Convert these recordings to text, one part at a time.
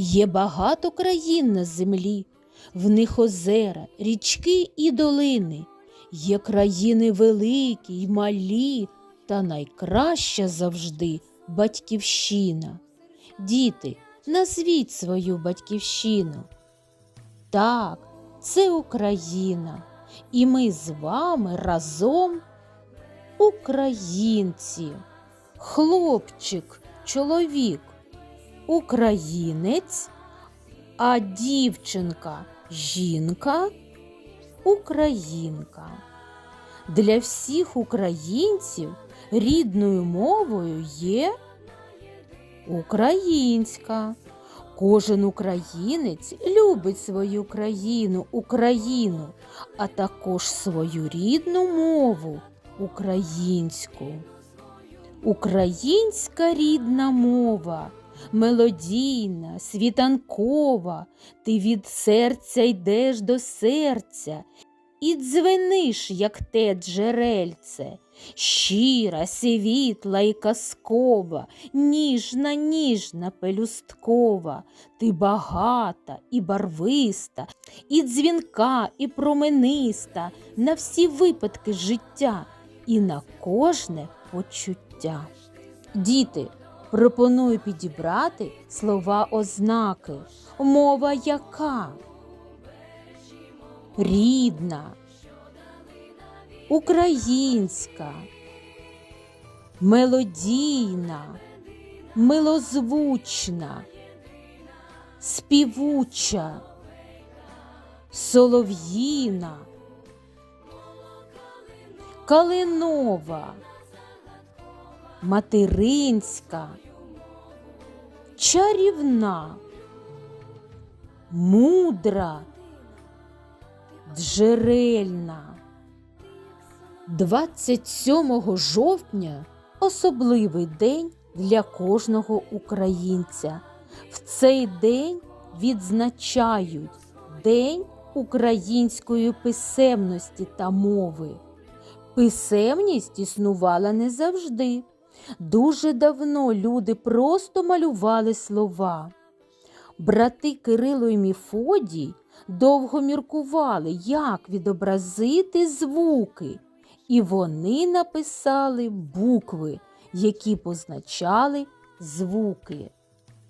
Є багато країн на землі, в них озера, річки і долини. Є країни великі й малі, та найкраща завжди батьківщина. Діти, назвіть свою батьківщину. Так, це Україна, і ми з вами разом українці. Хлопчик, чоловік, українець, а дівчинка жінка українка. Для всіх українців рідною мовою є українська. Кожен українець любить свою країну, Україну, а також свою рідну мову українську. Українська рідна мова, мелодійна, світанкова, ти від серця йдеш до серця і дзвениш, як те джерельце, щира, світла і казкова, ніжна, ніжна, пелюсткова, ти багата і барвиста, і дзвінка, і промениста на всі випадки життя і на кожне почуття. Діти, пропоную підібрати слова ознаки, мова яка? Рідна, українська, мелодійна, милозвучна, співуча, солов'їна, калинова, материнська, чарівна, мудра, джерельна. 27 жовтня особливий день для кожного українця. В цей день відзначають День української писемності та мови. Писемність існувала не завжди. Дуже давно люди просто малювали слова. Брати Кирило і Міфодій довго міркували, як відобразити звуки, і вони написали букви, які позначали звуки.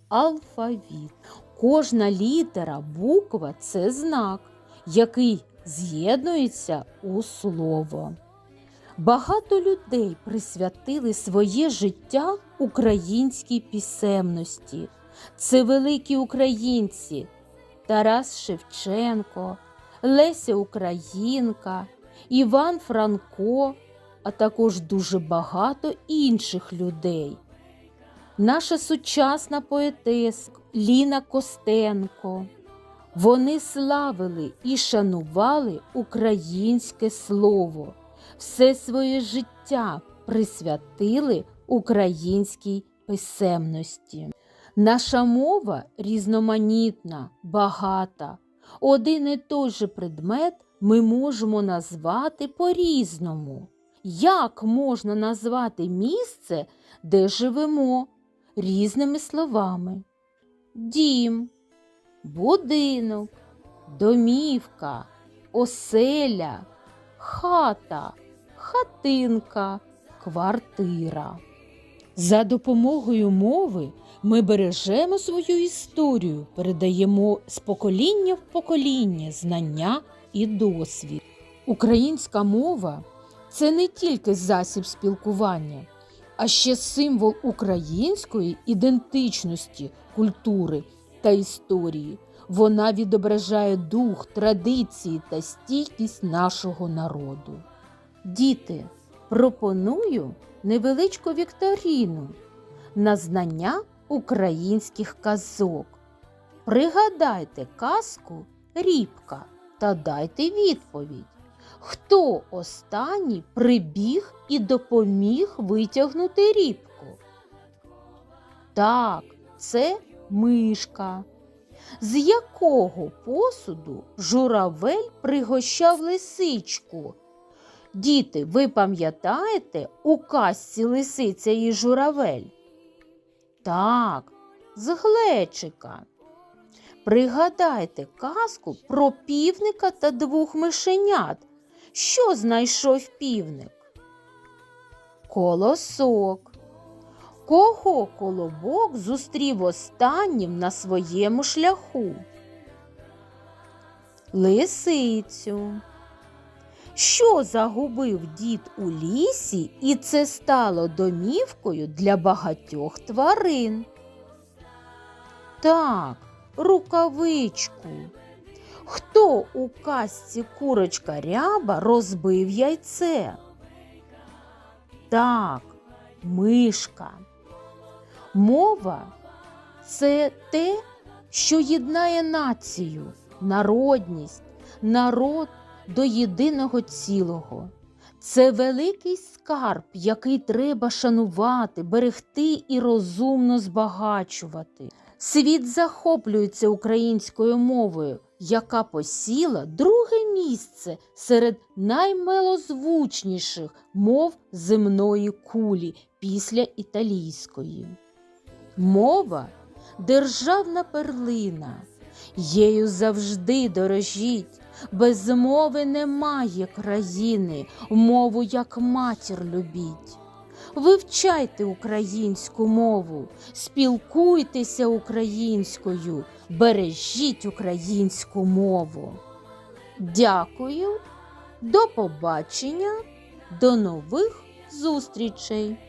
Алфавіт. Кожна літера, буква це знак, який з'єднується у слово. Багато людей присвятили своє життя українській пісемності. Це великі українці Тарас Шевченко, Леся Українка, Іван Франко, а також дуже багато інших людей. Наша сучасна поетеса Ліна Костенко. Вони славили і шанували українське слово, все своє життя присвятили українській писемності. Наша мова різноманітна, багата. Один і той же предмет ми можемо назвати по-різному. Як можна назвати місце, де живемо, різними словами? Дім, будинок, домівка, оселя, хата, хатинка, квартира. За допомогою мови ми бережемо свою історію, передаємо з покоління в покоління знання і досвід. Українська мова це не тільки засіб спілкування, а ще символ української ідентичності, культури та історії. Вона відображає дух, традиції та стійкість нашого народу. Діти, пропоную невеличку вікторіну на знання українських казок. Пригадайте казку Рібка та дайте відповідь. Хто останній прибіг і допоміг витягнути рібку? Так, це мишка. З якого посуду журавель пригощав лисичку? Діти, ви пам'ятаєте у казці лисиця і журавель? Так, з глечика. Пригадайте казку про півника та двох мишенят. Що знайшов півник? Колосок. Кого колобок зустрів останнім на своєму шляху? Лисицю. Що загубив дід у лісі, і це стало домівкою для багатьох тварин? Так, рукавичку. Хто у казці курочка ряба розбив яйце? Так, мишка. Мова це те, що єднає націю, народність, народ до єдиного цілого. Це великий скарб, який треба шанувати, берегти і розумно збагачувати. Світ захоплюється українською мовою, яка посіла друге місце серед наймилозвучніших мов земної кулі після італійської. Мова державна перлина. Єю завжди дорожіть. Без мови немає країни, мову як матір любіть. Вивчайте українську мову, спілкуйтеся українською, бережіть українську мову. Дякую, до побачення, до нових зустрічей!